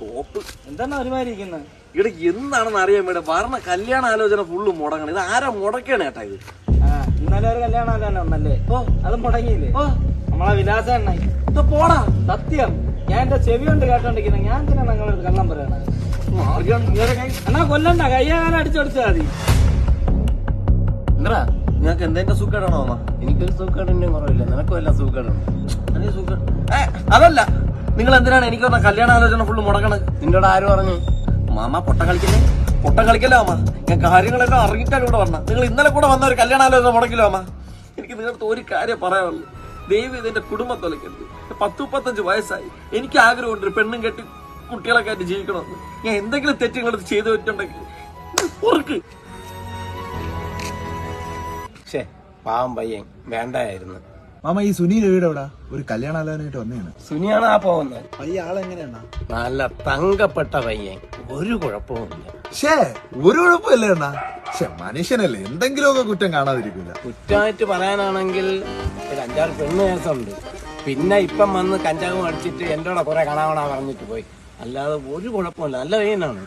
കോപ്പ്. എന്താണ് ഒരുമാതിരി ഇരിക്കുന്നത് ഇവിടെ എന്താണെന്ന് അറിയാൻ വേണ്ടി പറഞ്ഞ കല്യാണ ആലോചന ഫുള്ള് മുടങ്ങണം. ഇത് ആരാ മുടക്കാണ് ഏട്ടാ ഇത്? ഇന്നലെ ഒരു കല്യാണ ആലോചന ഒന്നല്ലേ ഓ. അത് മുടങ്ങിയില്ലേ? ഓ. നമ്മളെ വിലാസം എണ്ണായി ഇത് പോടാ. സത്യം. ഞാൻ എന്റെ ചെവി കൊണ്ട് കേട്ടോണ്ടിരിക്കുന്നത് ഞാൻ തന്നെ നിങ്ങളടുത്ത് കള്ളം പറയണേ. എന്നാ കൊല്ലണ്ട. കയ്യാകാലം അടിച്ചടിച്ചാ മതി. എന്താ നിനക്ക് എന്തെന്റെ സൂക്കേടാണോ എനിക്കൊരു സൂക്കേടിന്റെ കുറവില്ല. നിനക്കും എല്ലാം സൂക്കേടുണ്ട് അതല്ല. നിങ്ങൾ എന്തിനാണ് എനിക്ക് പറഞ്ഞ കല്യാണ ആലോചന ഫുള്ള് മുടങ്ങണത് നിന്നോട് ആര് പറഞ്ഞു? മാമ പൊട്ട കളിക്കല്ലേ? പൊട്ട കളിക്കല്ലോ അമ്മ ഞാൻ കാര്യങ്ങളൊക്കെ അറിയിട്ടാണ് ഇവിടെ വന്ന നിങ്ങൾ ഇന്നലെ കൂടെ വന്ന ഒരു കല്യാണാലോചന മുടക്കില്ലോ അമ്മ എനിക്ക് നിങ്ങളുടെ ഒരു കാര്യം പറയാനുള്ളൂ. ദൈവം ഇതിന്റെ കുടുംബം തൊലക്കരുത് പത്ത് മുപ്പത്തഞ്ച് വയസ്സായി. എനിക്ക് ആഗ്രഹമുണ്ട് ഒരു പെണ്ണും കെട്ടി കുട്ടികളൊക്കെ ആയിട്ട് ജീവിക്കണമെന്ന്. ഞാൻ എന്തെങ്കിലും തെറ്റ് നിങ്ങളത് ചെയ്തു വെച്ചിട്ടുണ്ടെങ്കിൽ ഷേ പാവം പയ്യൻ. വേണ്ടായിരുന്നു. മാമ ഈ സുനി രവിയുടെ അവിടെ ഒരു കല്യാണാലോചനയായിട്ട് വന്നതാണ്. സുനിയാണ് ആ പോകുന്നത്. പയ്യ ആളെങ്ങനെയാണ നല്ല തങ്കപ്പെട്ട പയ്യൻ. ഒരു കുഴപ്പവുമില്ല. ഷേ ഒരു കുഴപ്പമില്ല അണ്ണാ. ഷേ മനുഷ്യനല്ലേ എന്തെങ്കിലുമൊക്കെ കുറ്റം കാണാതിരിക്കില്ല കുറ്റമായിട്ട് പറയാനാണെങ്കിൽ ഒരു അഞ്ചാറ് പെണ്ണ് കേസുണ്ട്. പിന്നെ ഇപ്പം വന്ന് കഞ്ചാവ് അടിച്ചിട്ട് എന്റെ കൂടെ കുറെ കാണാവണ പറഞ്ഞിട്ട് പോയി. അല്ലാതെ ഒരു കുഴപ്പമില്ല. നല്ല പയ്യനാണ്.